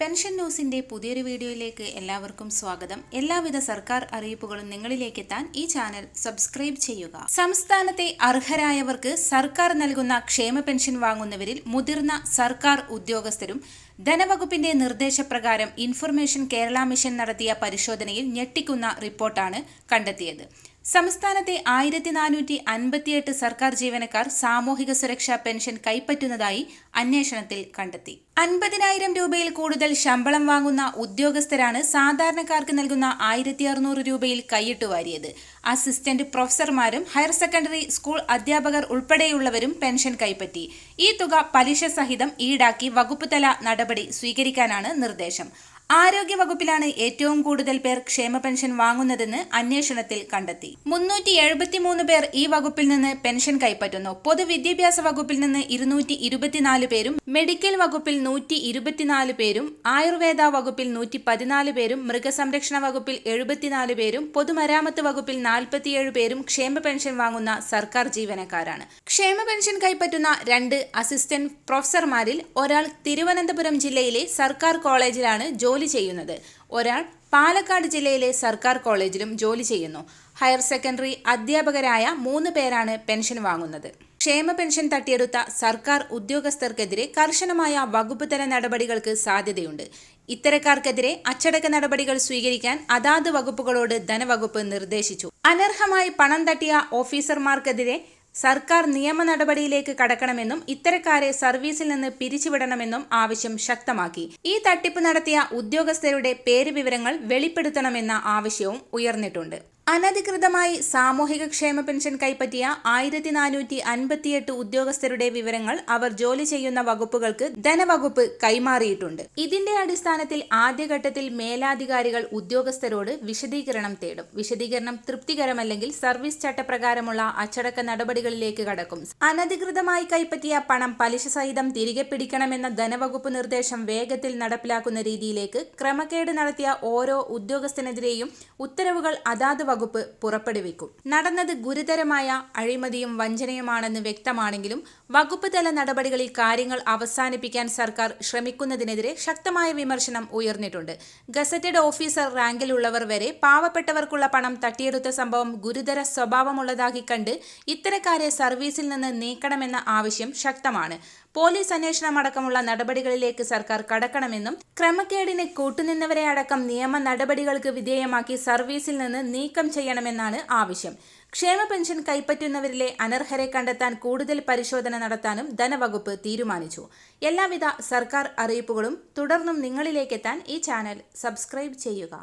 Pension ന്യൂസിന്റെ പുതിയൊരു വീഡിയോയിലേക്ക് എല്ലാവർക്കും സ്വാഗതം. എല്ലാവിധ സർക്കാർ അറിയിപ്പുകളും നിങ്ങളിലേക്ക് എത്താൻ ഈ ചാനൽ സബ്സ്ക്രൈബ് ചെയ്യുക. സംസ്ഥാനത്തെ അർഹരായവർക്ക് സർക്കാർ നൽകുന്ന ക്ഷേമ പെൻഷൻ വാങ്ങുന്നവരിൽ മുതിർന്ന സർക്കാർ ഉദ്യോഗസ്ഥരും ധനവകുപ്പിന്റെ നിർദ്ദേശപ്രകാരം ഇൻഫർമേഷൻ കേരള മിഷൻ നടത്തിയ പരിശോധനയിൽ ഞെട്ടിക്കുന്ന റിപ്പോർട്ടാണ് കണ്ടെത്തിയത്. സംസ്ഥാനത്തെ ആയിരത്തി നാനൂറ്റി അൻപത്തിയെട്ട് സർക്കാർ ജീവനക്കാർ സാമൂഹിക സുരക്ഷാ പെൻഷൻ കൈപ്പറ്റുന്നതായി അന്വേഷണത്തിൽ കണ്ടെത്തി. അൻപതിനായിരം രൂപയിൽ കൂടുതൽ ശമ്പളം വാങ്ങുന്ന ഉദ്യോഗസ്ഥരാണ് സാധാരണക്കാർക്ക് നൽകുന്ന ആയിരത്തി അറുന്നൂറ് രൂപയിൽ കൈയിട്ട് വാരിയത്. അസിസ്റ്റന്റ് പ്രൊഫസർമാരും ഹയർ സെക്കൻഡറി സ്കൂൾ അധ്യാപകർ ഉൾപ്പെടെയുള്ളവരും പെൻഷൻ കൈപ്പറ്റി. ഈ തുക പലിശ സഹിതം ഈടാക്കി വകുപ്പ് തല നടപടി സ്വീകരിക്കാനാണ് നിർദ്ദേശം. ആരോഗ്യ വകുപ്പിലാണ് ഏറ്റവും കൂടുതൽ പേർ ക്ഷേമ പെൻഷൻ വാങ്ങുന്നതെന്ന് അന്വേഷണത്തിൽ കണ്ടെത്തി. മുന്നൂറ്റി എഴുപത്തിമൂന്ന് പേർ ഈ വകുപ്പിൽ നിന്ന് പെൻഷൻ കൈപ്പറ്റുന്നു. പൊതുവിദ്യാഭ്യാസ വകുപ്പിൽ നിന്ന് ഇരുന്നൂറ്റി ഇരുപത്തിനാല് പേരും മെഡിക്കൽ വകുപ്പിൽ നൂറ്റി ഇരുപത്തിനാല് പേരും ആയുർവേദ വകുപ്പിൽ നൂറ്റി പതിനാല് പേരും മൃഗസംരക്ഷണ വകുപ്പിൽ എഴുപത്തിനാല് പേരും പൊതുമരാമത്ത് വകുപ്പിൽ നാൽപ്പത്തിയേഴ് പേരും ക്ഷേമ പെൻഷൻ വാങ്ങുന്ന സർക്കാർ ജീവനക്കാരാണ്. ക്ഷേമ പെൻഷൻ കൈപ്പറ്റുന്ന രണ്ട് അസിസ്റ്റന്റ് പ്രൊഫസർമാരിൽ ഒരാൾ തിരുവനന്തപുരം ജില്ലയിലെ സർക്കാർ കോളേജിലാണ് ജോലി ചെയ്യുന്നത്. ഒരാൾ പാലക്കാട് ജില്ലയിലെ സർക്കാർ കോളേജിലും ജോലി ചെയ്യുന്നു. ഹയർ സെക്കൻഡറി അധ്യാപകരായ മൂന്ന് പേരാണ് പെൻഷൻ വാങ്ങുന്നത്. ക്ഷേമ പെൻഷൻ തട്ടിയെടുത്ത സർക്കാർ ഉദ്യോഗസ്ഥർക്കെതിരെ കർശനമായ വകുപ്പ് തല നടപടികൾക്ക് സാധ്യതയുണ്ട്. ഇത്തരക്കാർക്കെതിരെ അച്ചടക്ക നടപടികൾ സ്വീകരിക്കാൻ അതാത് വകുപ്പുകളോട് ധനവകുപ്പ് നിർദ്ദേശിച്ചു. അനർഹമായി പണം തട്ടിയ ഓഫീസർമാർക്കെതിരെ സർക്കാർ നിയമ നടപടിയിലേക്ക് കടക്കണമെന്നും ഇത്തരക്കാരെ സർവീസിൽ നിന്ന് പിരിച്ചുവിടണമെന്നും ആവശ്യം ശക്തമാക്കി. ഈ തട്ടിപ്പ് നടത്തിയ ഉദ്യോഗസ്ഥരുടെ പേര് വിവരങ്ങൾ വെളിപ്പെടുത്തണമെന്ന ആവശ്യവും ഉയർന്നിട്ടുണ്ട്. അനധികൃതമായി സാമൂഹിക ക്ഷേമ പെൻഷൻ കൈപ്പറ്റിയ ആയിരത്തി നാനൂറ്റി അൻപത്തിയെട്ട് ഉദ്യോഗസ്ഥരുടെ വിവരങ്ങൾ അവർ ജോലി ചെയ്യുന്ന വകുപ്പുകൾക്ക് ധനവകുപ്പ് കൈമാറിയിട്ടുണ്ട്. ഇതിന്റെ അടിസ്ഥാനത്തിൽ ആദ്യഘട്ടത്തിൽ മേലാധികാരികൾ ഉദ്യോഗസ്ഥരോട് വിശദീകരണം തേടും. വിശദീകരണം തൃപ്തികരമല്ലെങ്കിൽ സർവീസ് ചട്ടപ്രകാരമുള്ള അച്ചടക്ക നടപടികളിലേക്ക് കടക്കും. അനധികൃതമായി കൈപ്പറ്റിയ പണം പലിശ സഹിതം തിരികെ പിടിക്കണമെന്ന ധനവകുപ്പ് നിർദ്ദേശം വേഗത്തിൽ നടപ്പിലാക്കുന്ന രീതിയിലേക്ക് ക്രമക്കേട് നടത്തിയ ഓരോ ഉദ്യോഗസ്ഥനെതിരെയും ഉത്തരവുകൾ അതാത് വകുപ്പ് പുറപ്പെടുവിക്കും. നടന്നത് ഗുരുതരമായ അഴിമതിയും വഞ്ചനയുമാണെന്ന് വ്യക്തമാണെങ്കിലും വകുപ്പ് തല നടപടികളിൽ കാര്യങ്ങൾ അവസാനിപ്പിക്കാൻ സർക്കാർ ശ്രമിക്കുന്നതിനെതിരെ ശക്തമായ വിമർശനം ഉയർന്നിട്ടുണ്ട്. ഗസറ്റഡ് ഓഫീസർ റാങ്കിലുള്ളവർ വരെ പാവപ്പെട്ടവർക്കുള്ള പണം തട്ടിയെടുത്ത സംഭവം ഗുരുതര സ്വഭാവമുള്ളതാക്കി കണ്ട് ഇത്തരക്കാരെ സർവീസിൽ നിന്ന് നീക്കണമെന്ന ആവശ്യം ശക്തമാണ്. പോലീസ് അന്വേഷണം അടക്കമുള്ള നടപടികളിലേക്ക് സർക്കാർ കടക്കണമെന്നും ക്രമക്കേടിന് കൂട്ടുനിന്നവരെ അടക്കം നിയമ നടപടികൾക്ക് വിധേയമാക്കി സർവീസിൽ നിന്ന് നീക്കം ചെയ്യണമെന്നാണ് ആവശ്യം. ക്ഷേമ പെൻഷൻ കൈപ്പറ്റുന്നവരിലെ അനർഹരെ കണ്ടെത്താൻ കൂടുതൽ പരിശോധന നടത്താനും ധനവകുപ്പ് തീരുമാനിച്ചു. എല്ലാവിധ സർക്കാർ അറിയിപ്പുകളും തുടർന്നും നിങ്ങളിലേക്കെത്താൻ ഈ ചാനൽ സബ്സ്ക്രൈബ് ചെയ്യുക.